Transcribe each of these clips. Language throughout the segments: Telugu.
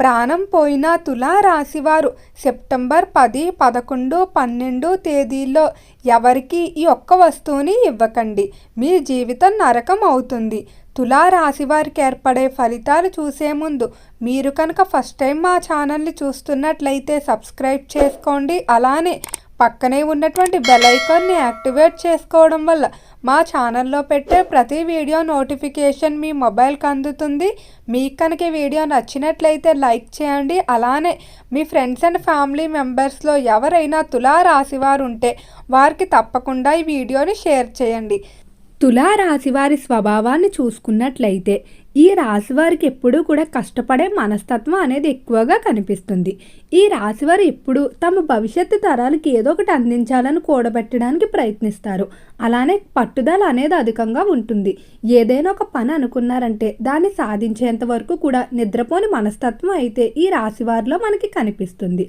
ప్రాణం పోయిన తులారాశివారు సెప్టెంబర్ పది పదకొండు పన్నెండు తేదీల్లో ఎవరికి ఈ ఒక్క వస్తువుని ఇవ్వకండి. మీ జీవితం నరకం అవుతుంది. తులారాశి వారికి ఏర్పడే ఫలితాలు చూసే ముందు మీరు కనుక ఫస్ట్ టైం మా ఛానల్ని చూస్తున్నట్లయితే సబ్స్క్రైబ్ చేసుకోండి. అలానే పక్కనే ఉన్నటువంటి బెల్ ఐకాన్ని యాక్టివేట్ చేసుకోవడం వల్ల మా ఛానల్లో పెట్టే ప్రతి వీడియో నోటిఫికేషన్ మీ మొబైల్కి అందుతుంది. మీకు కనుక వీడియో నచ్చినట్లయితే లైక్ చేయండి. అలానే మీ ఫ్రెండ్స్ అండ్ ఫ్యామిలీ మెంబర్స్లో ఎవరైనా తులా రాశివారు ఉంటే వారికి తప్పకుండా ఈ వీడియోని షేర్ చేయండి. తులా వారి స్వభావాన్ని చూసుకున్నట్లయితే ఈ రాశి వారికి ఎప్పుడూ కూడా కష్టపడే మనస్తత్వం అనేది ఎక్కువగా కనిపిస్తుంది. ఈ రాశివారు ఎప్పుడు తమ భవిష్యత్తు తరాలకి ఏదో ఒకటి అందించాలని కూడబెట్టడానికి ప్రయత్నిస్తారు. అలానే పట్టుదల అనేది అధికంగా ఉంటుంది. ఏదైనా ఒక పని అనుకున్నారంటే దాన్ని సాధించేంత వరకు కూడా నిద్రపోని మనస్తత్వం అయితే ఈ రాశివారిలో మనకి కనిపిస్తుంది.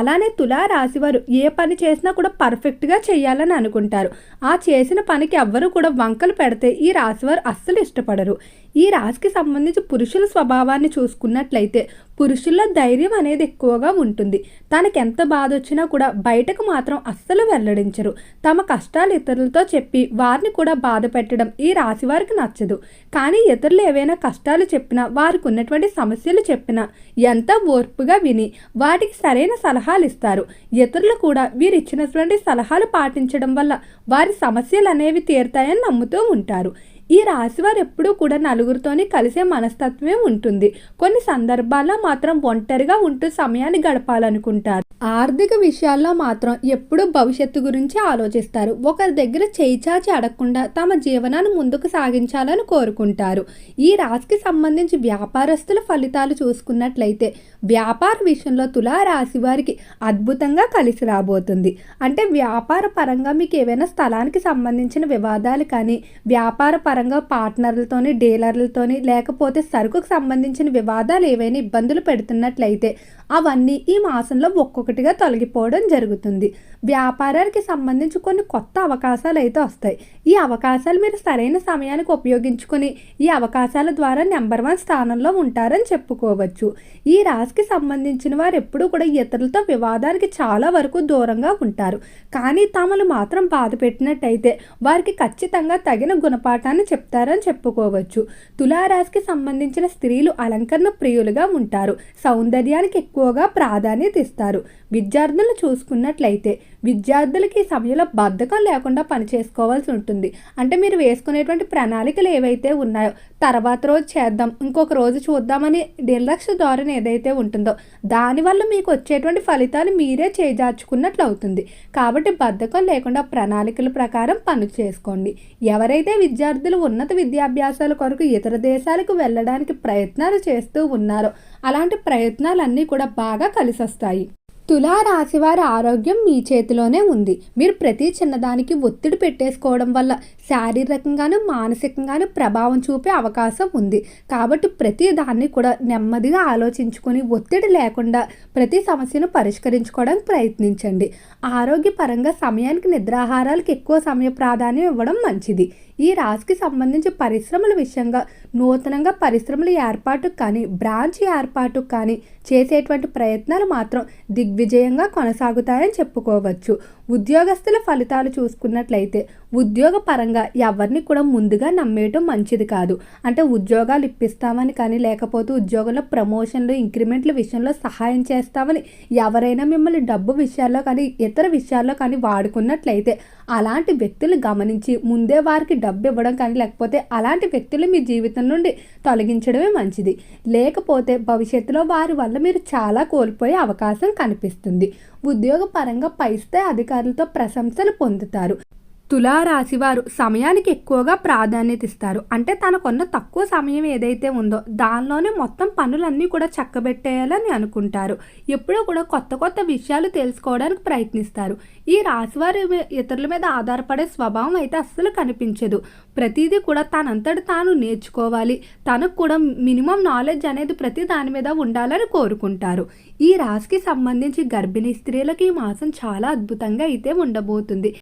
అలానే తులా రాశివారు ఏ పని చేసినా కూడా పర్ఫెక్ట్గా చేయాలని అనుకుంటారు. ఆ చేసిన పనికి ఎవ్వరూ కూడా వంకలు పెడితే ఈ రాశివారు అస్సలు ఇష్టపడరు. ఈ రాశికి సంబంధించి పురుషుల స్వభావాన్ని చూసుకున్నట్లయితే పురుషుల్లో ధైర్యం అనేది ఎక్కువగా ఉంటుంది. తనకి ఎంత బాధ వచ్చినా కూడా బయటకు మాత్రం అస్సలు వెల్లడించరు. తమ కష్టాలు ఇతరులతో చెప్పి వారిని కూడా బాధ పెట్టడం ఈ రాశి వారికి నచ్చదు. కానీ ఇతరులు ఏవైనా కష్టాలు చెప్పినా వారికి ఉన్నటువంటి సమస్యలు చెప్పినా ఎంత ఓర్పుగా విని వాటికి సరైన సలహాలు ఇస్తారు. ఇతరులు కూడా వీరు ఇచ్చినటువంటి సలహాలు పాటించడం వల్ల వారి సమస్యలు అనేవి తీరుతాయని నమ్ముతూ ఉంటారు. ఈ రాశివారు ఎప్పుడూ కూడా నలుగురితోని కలిసే మనస్తత్వమే ఉంటుంది. కొన్ని సందర్భాల్లో మాత్రం ఒంటరిగా ఉంటూ సమయాన్ని గడపాలనుకుంటారు. ఆర్థిక విషయాల్లో మాత్రం ఎప్పుడూ భవిష్యత్తు గురించి ఆలోచిస్తారు. ఒకరి దగ్గర చేయిచాచి అడగకుండా తమ జీవనాన్ని ముందుకు సాగించాలని కోరుకుంటారు. ఈ రాశికి సంబంధించి వ్యాపారస్తుల ఫలితాలు చూసుకున్నట్లయితే వ్యాపార విషయంలో తులా రాశి వారికి అద్భుతంగా కలిసి రాబోతుంది. అంటే వ్యాపార పరంగా మీకు ఏవైనా స్థలానికి సంబంధించిన వివాదాలు కానీ వ్యాపార పరంగా పార్ట్నర్లతోని డీలర్లతోని లేకపోతే సరుకుకు సంబంధించిన వివాదాలు ఏవైనా ఇబ్బందులు పెడుతున్నట్లయితే అవన్నీ ఈ మాసంలో ఒక్కొక్కటిగా తొలగిపోవడం జరుగుతుంది. వ్యాపారానికి సంబంధించి కొన్ని కొత్త అవకాశాలు అయితే వస్తాయి. ఈ అవకాశాలు మీరు సరైన సమయానికి ఉపయోగించుకొని ఈ అవకాశాల ద్వారా నెంబర్ వన్ స్థానంలో ఉంటారని చెప్పుకోవచ్చు. ఈ రాశికి సంబంధించిన వారు ఎప్పుడూ కూడా ఇతరులతో వివాదానికి చాలా వరకు దూరంగా ఉంటారు. కానీ తమను మాత్రం బాధ పెట్టినట్టయితే వారికి ఖచ్చితంగా తగిన గుణపాఠాన్ని చెప్తారని చెప్పుకోవచ్చు. తులారాశికి సంబంధించిన స్త్రీలు అలంకరణ ప్రియులుగా ఉంటారు. సౌందర్యానికి ఎక్కువగా ప్రాధాన్యత ఇస్తారు. విద్యార్థులను చూసుకున్నట్లయితే విద్యార్థులకి ఈ సమయంలో బద్ధకం లేకుండా పని చేసుకోవాల్సి ఉంటుంది. అంటే మీరు వేసుకునేటువంటి ప్రణాళికలు ఏవైతే ఉన్నాయో తర్వాత రోజు చేద్దాం ఇంకొక రోజు చూద్దామని నిర్లక్ష్య ధోరణి ఏదైతే ఉంటుందో దానివల్ల మీకు వచ్చేటువంటి ఫలితాలు మీరే చేజార్చుకున్నట్లు అవుతుంది. కాబట్టి బద్ధకం లేకుండా ప్రణాళికల ప్రకారం పనులు చేసుకోండి. ఎవరైతే విద్యార్థులు ఉన్నత విద్యాభ్యాసాల కొరకు ఇతర దేశాలకు వెళ్ళడానికి ప్రయత్నాలు చేస్తూ ఉన్నారో అలాంటి ప్రయత్నాలన్నీ కూడా బాగా కలిసొస్తాయి. తులా రాశివారి ఆరోగ్యం మీ చేతిలోనే ఉంది. మీరు ప్రతి చిన్నదానికి ఒత్తిడి పెట్టేసుకోవడం వల్ల శారీరకంగాను మానసికంగాను ప్రభావం చూపే అవకాశం ఉంది. కాబట్టి ప్రతి దాన్ని కూడా నెమ్మదిగా ఆలోచించుకొని ఒత్తిడి లేకుండా ప్రతి సమస్యను పరిష్కరించుకోవడానికి ప్రయత్నించండి. ఆరోగ్యపరంగా సమయానికి నిద్రాహారాలకు ఎక్కువ సమయ ప్రాధాన్యం ఇవ్వడం మంచిది. ఈ రాశికి సంబంధించి పరిశ్రమల విషయంగా నూతనంగా పరిశ్రమల ఏర్పాటు కానీ బ్రాంచ్ ఏర్పాటు కానీ చేసేటువంటి ప్రయత్నాలు మాత్రం దిగ్విజయంగా కొనసాగుతాయని చెప్పుకోవచ్చు. ఉద్యోగస్తుల ఫలితాలు చూసుకున్నట్లయితే ఉద్యోగ పరంగా ఎవరిని కూడా ముందుగా నమ్మేయటం మంచిది కాదు. అంటే ఉద్యోగాలు ఇప్పిస్తామని కానీ లేకపోతే ఉద్యోగంలో ప్రమోషన్లు ఇంక్రిమెంట్ల విషయంలో సహాయం చేస్తామని ఎవరైనా మిమ్మల్ని డబ్బు విషయాల్లో కానీ ఇతర విషయాల్లో కానీ వాడుకున్నట్లయితే అలాంటి వ్యక్తులు గమనించి ముందే వారికి డబ్బు ఇవ్వడం కానీ లేకపోతే అలాంటి వ్యక్తులు మీ జీవితం నుండి తొలగించడమే మంచిది. లేకపోతే భవిష్యత్తులో వారి వల్ల మీరు చాలా కోల్పోయే అవకాశం కనిపిస్తుంది. ఉద్యోగ పరంగా పై స్థాయి అధికారులతో ప్రశంసలు పొందుతారు. తులారాశివారు సమయానికి ఎక్కువగా ప్రాధాన్యత ఇస్తారు. అంటే తనకున్న తక్కువ సమయం ఏదైతే ఉందో దానిలోనే మొత్తం పనులన్నీ కూడా చక్కబెట్టేయాలని అనుకుంటారు. ఎప్పుడూ కూడా కొత్త కొత్త విషయాలు తెలుసుకోవడానికి ప్రయత్నిస్తారు. ఈ రాశివారి ఇతరుల మీద ఆధారపడే స్వభావం అయితే అస్సలు కనిపించదు. ప్రతిదీ కూడా తనంతటి తాను నేర్చుకోవాలి. తనకు కూడా మినిమం నాలెడ్జ్ అనేది ప్రతి దాని మీద ఉండాలని కోరుకుంటారు. ఈ రాశికి సంబంధించి గర్భిణీ స్త్రీలకు ఈ మాసం చాలా అద్భుతంగా అయితే ఉండబోతుంది.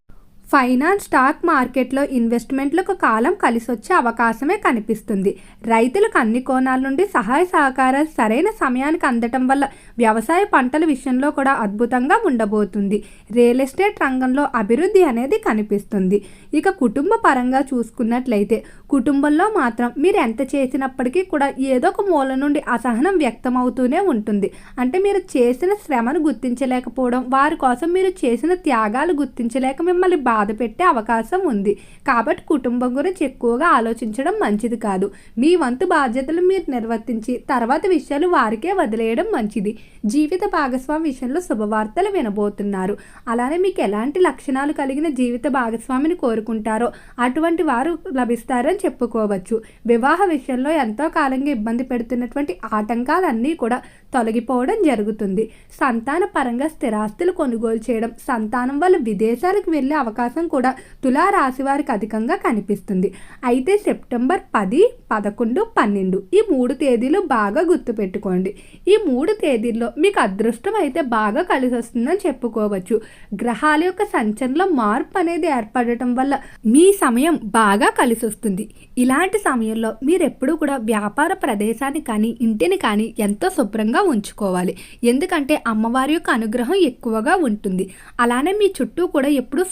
ఫైనాన్స్ స్టాక్ మార్కెట్లో ఇన్వెస్ట్మెంట్లకు కాలం కలిసి వచ్చే అవకాశమే కనిపిస్తుంది. రైతులకు అన్ని కోణాల నుండి సహాయ సహకారాలు సరైన సమయానికి అందటం వల్ల వ్యవసాయ పంటల విషయంలో కూడా అద్భుతంగా ఉండబోతుంది. రియల్ ఎస్టేట్ రంగంలో అభివృద్ధి అనేది కనిపిస్తుంది. ఇక కుటుంబ పరంగా చూసుకున్నట్లయితే కుటుంబంలో మాత్రం మీరు ఎంత చేసినప్పటికీ కూడా ఏదో ఒక మూల నుండి అసహనం వ్యక్తమవుతూనే ఉంటుంది. అంటే మీరు చేసిన శ్రమను గుర్తించలేకపోవడం వారి కోసం మీరు చేసిన త్యాగాలు గుర్తించలేక మిమ్మల్ని బాధ పెట్టే అవకాశం ఉంది. కాబట్టి కుటుంబం గురించి ఎక్కువగా ఆలోచించడం మంచిది కాదు. మీ వంతు బాధ్యతలు మీరు నిర్వర్తించి తర్వాత విషయాలు వారికే వదిలేయడం మంచిది. జీవిత భాగస్వామి విషయంలో శుభవార్తలు వినబోతున్నారు. అలానే మీకు ఎలాంటి లక్షణాలు కలిగిన జీవిత భాగస్వామిని కోరుకుంటారో అటువంటి వారు లభిస్తారని చెప్పుకోవచ్చు. వివాహ విషయంలో ఎంతో కాలంగా ఇబ్బంది పెడుతున్నటువంటి ఆటంకాలన్నీ కూడా తొలగిపోవడం జరుగుతుంది. సంతాన పరంగా స్థిరాస్తులు కొనుగోలు చేయడం సంతానం వల్ల విదేశాలకు వెళ్ళే అవకాశం కూడా తులారాశి వారికి అధికంగా కనిపిస్తుంది. అయితే సెప్టెంబర్ పది పదకొండు పన్నెండు ఈ మూడు తేదీలు బాగా గుర్తుపెట్టుకోండి. ఈ మూడు తేదీల్లో మీకు అదృష్టం అయితే బాగా కలిసి వస్తుందని చెప్పుకోవచ్చు. గ్రహాల యొక్క సంచలనంలో మార్పు అనేది ఏర్పడటం వల్ల మీ సమయం బాగా కలిసి వస్తుంది ఇలాంటి సమయంలో మీరు ఎప్పుడూ కూడా వ్యాపార ప్రదేశాన్ని కానీ ఇంటిని కానీ ఎంతో శుభ్రంగా ఉంచుకోవాలి. ఎందుకంటే అమ్మవారి యొక్క అనుగ్రహం ఎక్కువగా ఉంటుంది. అలానే మీ చుట్టూ కూడా ఎప్పుడూ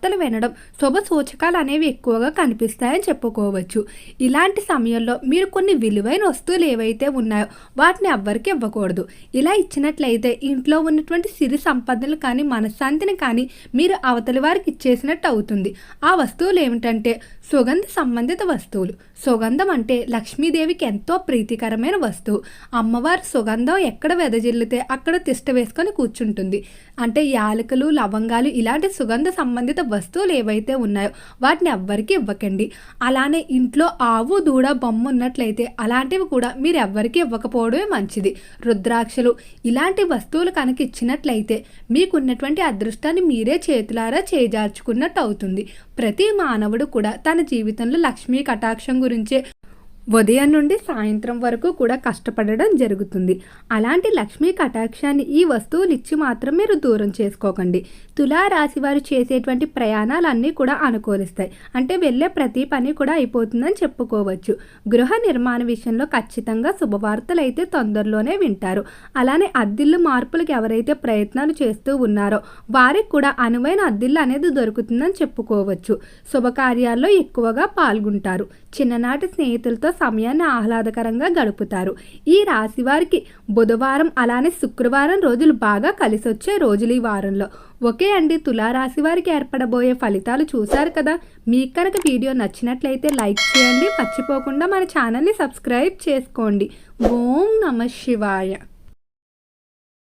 వార్తలు వినడం శుభ సూచకాలు అనేవి ఎక్కువగా కనిపిస్తాయని చెప్పుకోవచ్చు. ఇలాంటి సమయంలో మీరు కొన్ని విలువైన వస్తువులు ఏవైతే ఉన్నాయో వాటిని ఎవ్వరికి ఇవ్వకూడదు. ఇలా ఇచ్చినట్లయితే ఇంట్లో ఉన్నటువంటి సిరి సంపదలు కానీ మనశ్శాంతిని కానీ మీరు అవతలి వారికి ఇచ్చేసినట్టు అవుతుంది. ఆ వస్తువులు ఏమిటంటే సుగంధ సంబంధిత వస్తువులు. సుగంధం అంటే లక్ష్మీదేవికి ఎంతో ప్రీతికరమైన వస్తువు. అమ్మవారి సుగంధం ఎక్కడ వెదజిల్లితే అక్కడ తిష్ట వేసుకొని కూర్చుంటుంది. అంటే యాలకులు లవంగాలు ఇలాంటి సుగంధ సంబంధిత వస్తువులు ఏవైతే ఉన్నాయో వాటిని ఎవ్వరికి ఇవ్వకండి. అలానే ఇంట్లో ఆవు దూడ బొమ్మ ఉన్నట్లయితే అలాంటివి కూడా మీరు ఎవ్వరికి ఇవ్వకపోవడమే మంచిది. రుద్రాక్షలు ఇలాంటి వస్తువులు కనుక ఇచ్చినట్లయితే మీకున్నటువంటి అదృష్టాన్ని మీరే చేతులారా చేజార్చుకున్నట్టు అవుతుంది. ప్రతి మానవుడు కూడా తన జీవితంలో లక్ష్మీ కటాక్షం గురించే ఉదయం నుండి సాయంత్రం వరకు కూడా కష్టపడడం జరుగుతుంది. అలాంటి లక్ష్మీ కటాక్షాన్ని ఈ వస్తువులు ఇచ్చి మాత్రం మీరు దూరం చేసుకోకండి. తులారాశి వారు చేసేటువంటి ప్రయాణాలన్నీ కూడా అనుకూలిస్తాయి. అంటే వెళ్ళే ప్రతి పని కూడా అయిపోతుందని చెప్పుకోవచ్చు. గృహ నిర్మాణ విషయంలో ఖచ్చితంగా శుభవార్తలు అయితే తొందరలోనే వింటారు. అలానే అద్దిల్లు మార్పులకు ఎవరైతే ప్రయత్నాలు చేస్తూ ఉన్నారో వారికి కూడా అనువైన అద్దిల్లు అనేది దొరుకుతుందని చెప్పుకోవచ్చు. శుభకార్యాల్లో ఎక్కువగా పాల్గొంటారు. చిన్ననాటి స్నేహితులతో సమయాన్ని ఆహ్లాదకరంగా గడుపుతారు. ఈ రాశి వారికి బుధవారం అలానే శుక్రవారం రోజులు బాగా కలిసొచ్చే రోజులు ఈ వారంలో. ఒకే అండి తులారాశి వారికి ఏర్పడబోయే ఫలితాలు చూశారు కదా? మీకు కనుక వీడియో నచ్చినట్లయితే లైక్ చేయండి. మర్చిపోకుండా మన ఛానల్ని సబ్స్క్రైబ్ చేసుకోండి. ఓం నమ శివాయ.